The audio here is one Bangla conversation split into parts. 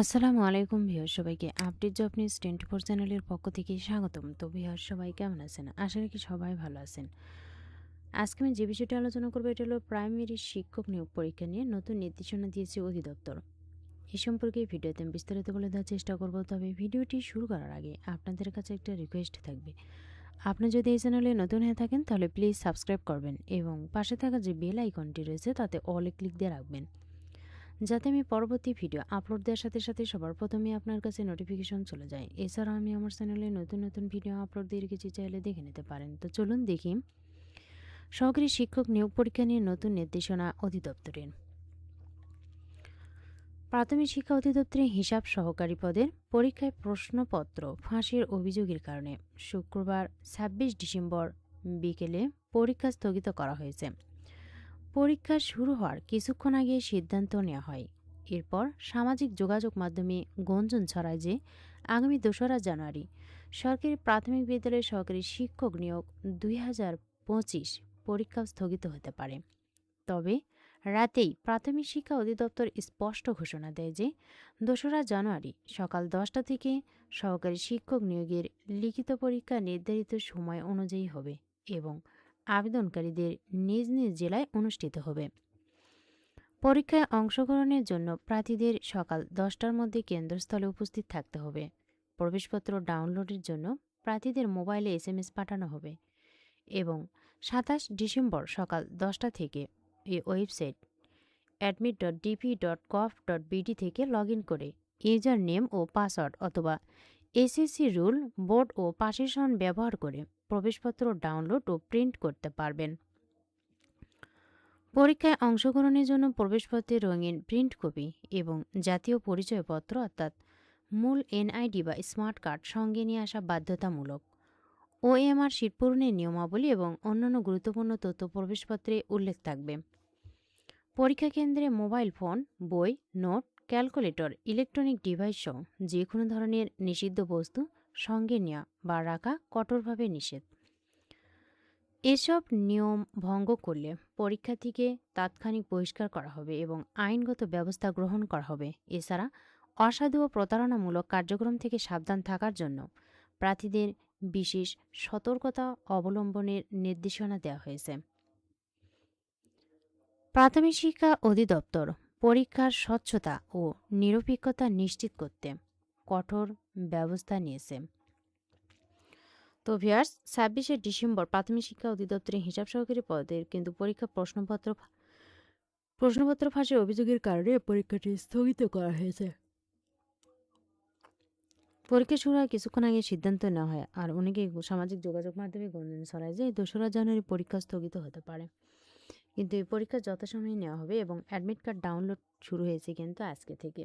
আসসালামু আলাইকুম ভিউয়ার সবাইকে update job news twenty four চ্যানেলের পক্ষ থেকে স্বাগতম। তো ভিউয়ার সবাই কেমন আছেন? আশা রাখি সবাই ভালো আছেন। আজকে আমি যে বিষয়টি আলোচনা করব, এটা হলো প্রাইমারি শিক্ষক নিয়োগ পরীক্ষা নিয়ে নতুন নির্দেশনা দিয়েছে অধিদপ্তর। এই সম্পর্কে ভিডিওতে আমি বিস্তারিত বলে দেওয়ার চেষ্টা করব, তবে ভিডিওটি শুরু করার আগে আপনাদের কাছে একটা রিকোয়েস্ট থাকবে। আপনি যদি এই চ্যানেলে নতুন হয়ে থাকেন, তাহলে প্লিজ সাবস্ক্রাইব করবেন এবং পাশে থাকা যে বেল আইকনটি রয়েছে, তাতে অলে ক্লিক দিয়ে রাখবেন। যাতে আমি পরবর্তী ভিডিও আপলোড দেওয়ার সাথে সাথে সবার প্রথমে আপনার কাছে নোটিফিকেশন চলে যায়। এছাড়াও আমি আমার চ্যানেলে নতুন নতুন ভিডিও আপলোড দিয়ে রেখেছি, চাইলে দেখে নিতে পারেন। তো চলুন দেখি। সহকারী শিক্ষক নিয়োগ পরীক্ষা নিয়ে নতুন নির্দেশনা অধিদপ্তরের। প্রাথমিক শিক্ষা অধিদপ্তরের হিসাব সহকারী পদের পরীক্ষায় প্রশ্নপত্র ফাঁসির অভিযোগের কারণে শুক্রবার ছাব্বিশ ডিসেম্বর বিকেলে পরীক্ষা স্থগিত করা হয়েছে। পরীক্ষা শুরু হওয়ার কিছুক্ষণ আগে সিদ্ধান্ত নেওয়া হয়। এরপর সামাজিক যোগাযোগ মাধ্যমে গঞ্জন ছড়ায় যে, আগামী দোসরা জানুয়ারি সরকারি প্রাথমিক বিদ্যালয়ের সহকারী শিক্ষক নিয়োগ দুই হাজার পঁচিশ পরীক্ষা স্থগিত হতে পারে। তবে রাতেই প্রাথমিক শিক্ষা অধিদপ্তর স্পষ্ট ঘোষণা দেয় যে, দোসরা জানুয়ারি সকাল দশটা থেকে সহকারী শিক্ষক নিয়োগের লিখিত পরীক্ষা নির্ধারিত সময় অনুযায়ী হবে এবং আবেদনকারীদের নিজ নিজ জেলায় অনুষ্ঠিত হবে। পরীক্ষায় অংশগ্রহণের জন্য প্রার্থীদের সকাল দশটার মধ্যে কেন্দ্রস্থলে উপস্থিত থাকতে হবে। প্রবেশপত্র ডাউনলোডের জন্য প্রার্থীদের মোবাইলে এসএমএস পাঠানো হবে এবং সাতাশ ডিসেম্বর সকাল দশটা থেকে এই website admit dot DP dot কফ ডট বিডি থেকে লগ ইন করে ইউজার নেম ও পাসওয়ার্ড অথবা এসএসসি রুল বোর্ড ও পাশের সন ব্যবহার করে প্রবেশপত্র ডাউনলোড ও প্রিন্ট করতে পারবেন। পরীক্ষায় অংশগ্রহণের জন্য প্রবেশপত্রের রঙিন প্রিন্ট কপি এবং জাতীয় পরিচয়পত্র অর্থাৎ মূল এনআইডি বা স্মার্ট কার্ড সঙ্গে নিয়ে আসা বাধ্যতামূলক। ওএমআর শীট পূরণের নিয়মাবলী এবং অন্যান্য গুরুত্বপূর্ণ তথ্য প্রবেশপত্রে উল্লেখ থাকবে। পরীক্ষা কেন্দ্রে মোবাইল ফোন, বই, নোট ক্যালকুলেটর, ইলেকট্রনিক ডিভাইস সহ যে কোনো ধরনের নিষিদ্ধ বস্তু সঙ্গে নেওয়া বা রাখা কঠোরভাবে নিষেধ। এসব নিয়ম ভঙ্গ করলে পরীক্ষার্থীকে তাৎক্ষণিক বহিষ্কার করা হবে এবং আইনগত ব্যবস্থা গ্রহণ করা হবে। এছাড়া অসাধু ও প্রতারণামূলক কার্যক্রম থেকে সাবধান থাকার জন্য প্রার্থীদের বিশেষ সতর্কতা অবলম্বনের নির্দেশনা দেওয়া হয়েছে। প্রাথমিক শিক্ষা অধিদপ্তর পরীক্ষার স্বচ্ছতা ও নিরপেক্ষতা নিশ্চিত করতে কঠোর ব্যবস্থা নিয়েছে। তো ভিয়ার্স ছাব্বিশে ডিসেম্বর প্রাথমিক শিক্ষা অধিদপ্তরের হিসাব সহকারী পদের কিন্তু পরীক্ষা প্রশ্নপত্র প্রশ্নপত্র ফাঁসের অভিযোগের কারণে পরীক্ষাটি স্থগিত করা হয়েছে। পরীক্ষা শুরু হয় কিছুক্ষণ আগে সিদ্ধান্ত নেওয়া হয়, আর অনেকে সামাজিক যোগাযোগ মাধ্যমে গুঞ্জন ছড়ায় যে দোসরা জানুয়ারি পরীক্ষা স্থগিত হতে পারে। কিন্তু এই পরীক্ষা যথাসময়ে নেওয়া হবে এবং অ্যাডমিট কার্ড ডাউনলোড শুরু হয়েছে কিন্তু আজকে থেকে।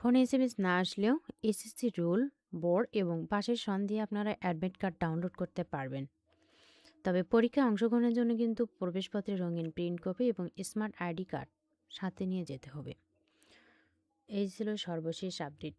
ফোনে এসএমএস না আসলেও এসএসসি রুল বোর্ড এবং পাশের সন দিয়ে আপনারা অ্যাডমিট কার্ড ডাউনলোড করতে পারবেন। তবে পরীক্ষায় অংশগ্রহণের জন্য কিন্তু প্রবেশপত্রের রঙিন প্রিন্ট কপি এবং স্মার্ট আইডি কার্ড সাথে নিয়ে যেতে হবে। এই ছিল সর্বশেষ আপডেট